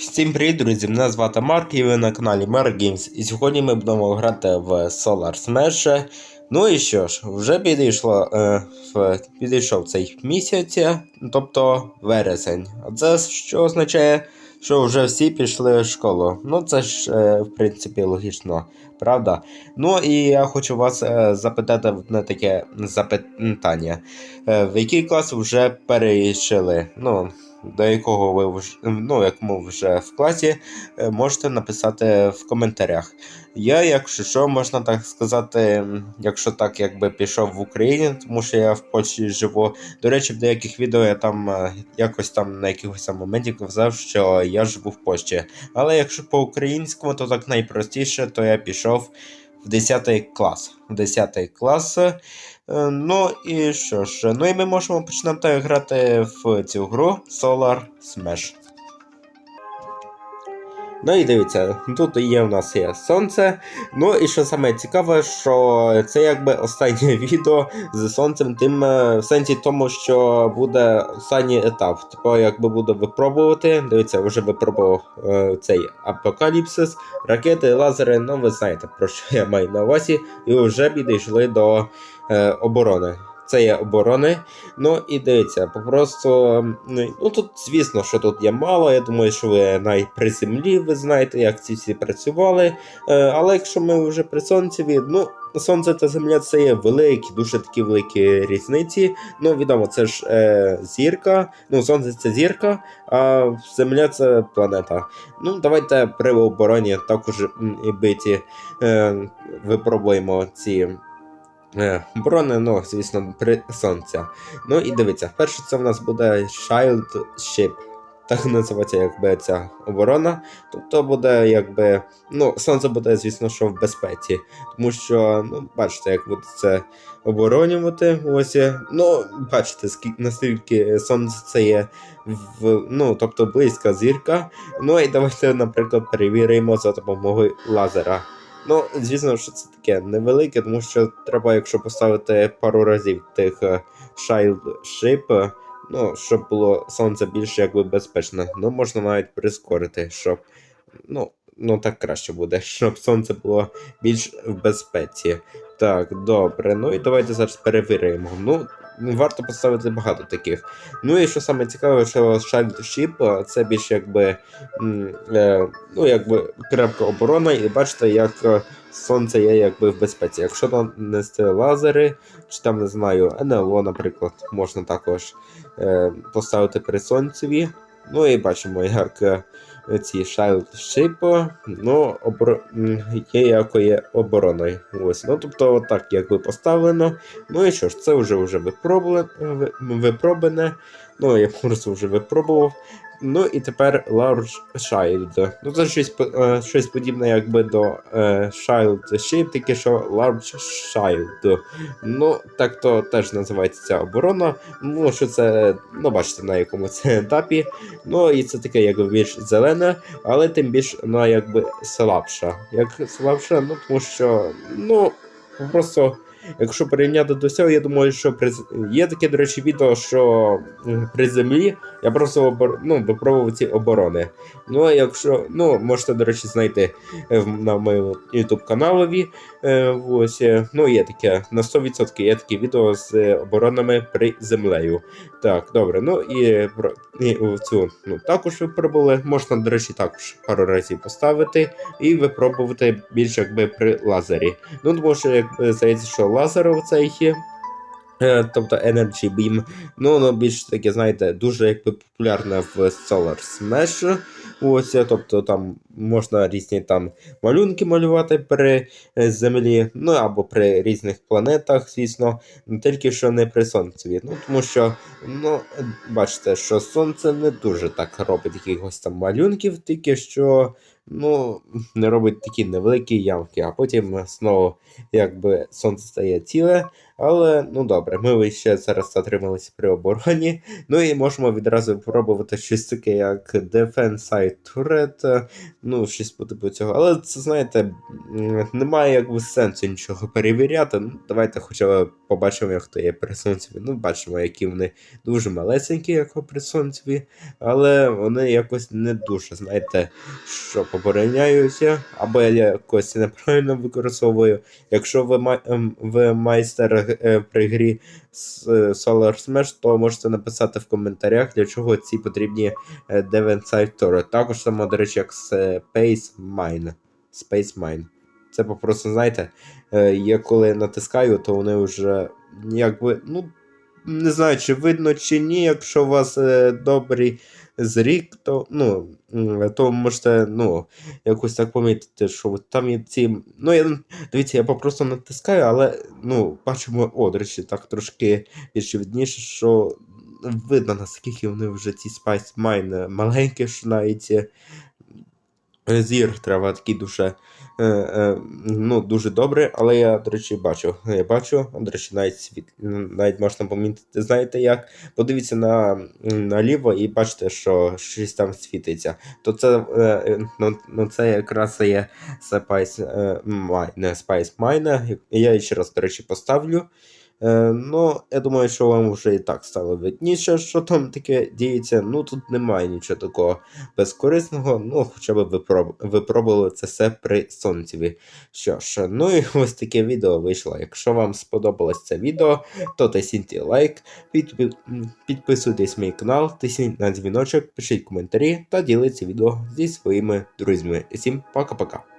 Всім привіт, друзі! Мене звати Марк і ви на каналі Mark Games. І сьогодні ми будемо грати в Solar Smash. Ну і що ж, вже підійшло, е, в, підійшов цей місяць, тобто вересень. А це що означає, що вже всі пішли в школу. Ну це ж, е, в принципі, логічно, правда? Ну і я хочу вас е, запитати на таке запитання. Е, в який клас вже перейшли? Ну, до якого ви вже, ну, як ми вже в класі, е, можете написати в коментарях. Я, якщо що, можна так сказати, якщо так якби пішов в Україні, тому що я в Польщі живу. До речі, в деяких відео я там е, якось там на якихось моменті казав, що я живу в Польщі. Але якщо по-українському, то так найпростіше, то я пішов в 10 клас. В 10 клас. Е, Ну і що ж, ну і ми можемо починати грати в цю гру Solar Smash. Ну і дивіться, тут є у нас є сонце. Ну і що саме цікаве, що це якби останнє відео з сонцем, тим е, в сенсі тому, що буде останній етап. Типу, якби буду випробувати. Дивіться, вже випробував е, цей апокаліпсис, ракети, лазери, ну ви знаєте про що я маю на увазі, і вже підійшли до е, оборони. Це є оборони. Ну і дивіться, попросту. Ну тут, звісно, що тут є мало. Я думаю, що ви навіть при землі ви знаєте, як ці всі працювали. Е, але якщо ми вже при сонцеві, ну. Сонце та Земля це є великі, дуже такі великі різниці. Ну, відомо, це ж е, зірка. Ну, сонце це зірка, а Земля це планета. Ну, давайте при обороні також і биті е, випробуємо ці Е, ну, звісно, при сонця. Ну і дивіться, перше це в нас буде Child Ship. Так називається якби ця оборона.Тобто буде якби. Ну, сонце буде, звісно, що в безпеці. Тому що, ну, бачите, як буде це оборонювати. Ось. Ну, бачите, скільки наскільки сонце це є в, ну, тобто близька зірка. Ну і давайте, наприклад, перевіримо за допомогою лазера. Ну, звісно, що це таке невелике, тому що треба, якщо поставити пару разів тих е, Child Ship, е, ну, щоб було сонце більш якби безпечне. Ну, можна навіть прискорити, щоб. Ну, ну так краще буде, щоб сонце було більш в безпеці. Так, добре. Ну і давайте зараз перевіримо. Ну, варто поставити багато таких. Ну і що саме цікаве, що Child Ship це більш якби. е, ну, якби крепка оборона, і бачите, як е, сонце є якби в безпеці. Якщо нанести лазери, чи там не знаю, НЛО, наприклад, можна також е, поставити при сонцеві. Ну і бачимо, як ці Child Ship, ну, обор... є якою обороною. Ось. Ну, тобто, отак якби поставлено. Ну і що ж, це вже вже випроблене, випробане. Ну, я просто вже випробував. Ну і тепер Large Child. Ну це щось, е, щось подібне якби до е, Child Ship, тільки що Large Child. Ну, так то теж називається ця оборона. Ну, що це, ну бачите, на якому це етапі. Ну і це таке якби більш зелене, але тим більш вона якби слабша. Як слабша, ну тому що, ну, просто. Якщо порівняти до цього, я думаю, що при... є таке, до речі, відео, що при землі я просто обор... ну, випробував ці оборони. Ну, а якщо, ну, можете, до речі, знайти е, на моєму YouTube каналові. Е, ось, е, ну, є таке, на 100% є таке відео з оборонами при землею. Так, добре, ну і, і цю ну, також випробували. Можна, до речі, також пару разів поставити і випробувати більш якби при лазері. Ну, тому що, як здається, що лазер цей є. е, Тобто Energy Beam, ну воно більш таке, знаєте, дуже якби популярне в Solar Smash. Ось, е, тобто там можна різні там малюнки малювати при е, землі, ну або при різних планетах, звісно, тільки що не при сонцеві. Ну тому що, ну, бачите, що сонце не дуже так робить якихось там малюнків, тільки що ну, не робить такі невеликі ямки, а потім знову якби сонце стає ціле. Але ну добре, ми ще зараз затрималися при обороні. Ну і можемо відразу пробувати щось таке, як Defense Side Turret, ну, щось по цього. Але це, знаєте, немає якби сенсу нічого перевіряти. Ну, давайте хоча б побачимо, як то є при сонцеві. Ну, бачимо, які вони дуже малесенькі, як при сонцеві, але вони якось не дуже, знаєте, що побороняються, або я якось неправильно використовую. Якщо ви, май- ем, ви майстер е, при грі е, Solar Smash, то можете написати в коментарях, для чого ці потрібні е, Devon Side Turret. Також само, до речі, як Space Mine. Space Mine. Це попросту, знаєте, е, я коли натискаю, то вони вже якби, ну, не знаю, чи видно, чи ні, якщо у вас е, добрий зрік, то, ну, то можете, ну, якось так помітити, що там є ці. Ну, я дивіться, я попросту натискаю, але ну, бачимо, о, до речі, так трошки більш видніше, що видно, наскільки вони вже ці Spice Mine маленькі, що навіть е, зір треба такий дуже. Е, е, ну, дуже добре, але я, до речі, бачу. Я бачу, до речі, навіть світ, навіть можна помітити, знаєте як. Подивіться на, наліво і бачите, що щось там світиться. То це, е, е, ну, ну, це якраз є Spice е, Mine, не Spice Mine. Я її ще раз, до речі, поставлю. Е, ну, я думаю, що вам вже і так стало видніше, що там таке діється. Ну тут немає нічого такого безкорисного, ну хоча б випроб... випробували це все при сонцеві. Що ж, ну і ось таке відео вийшло. Якщо вам сподобалось це відео, то тисніть лайк, підпи- підписуйтесь на мій канал, тисніть на дзвіночок, пишіть коментарі та діліться відео зі своїми друзями. Всім пока-пока.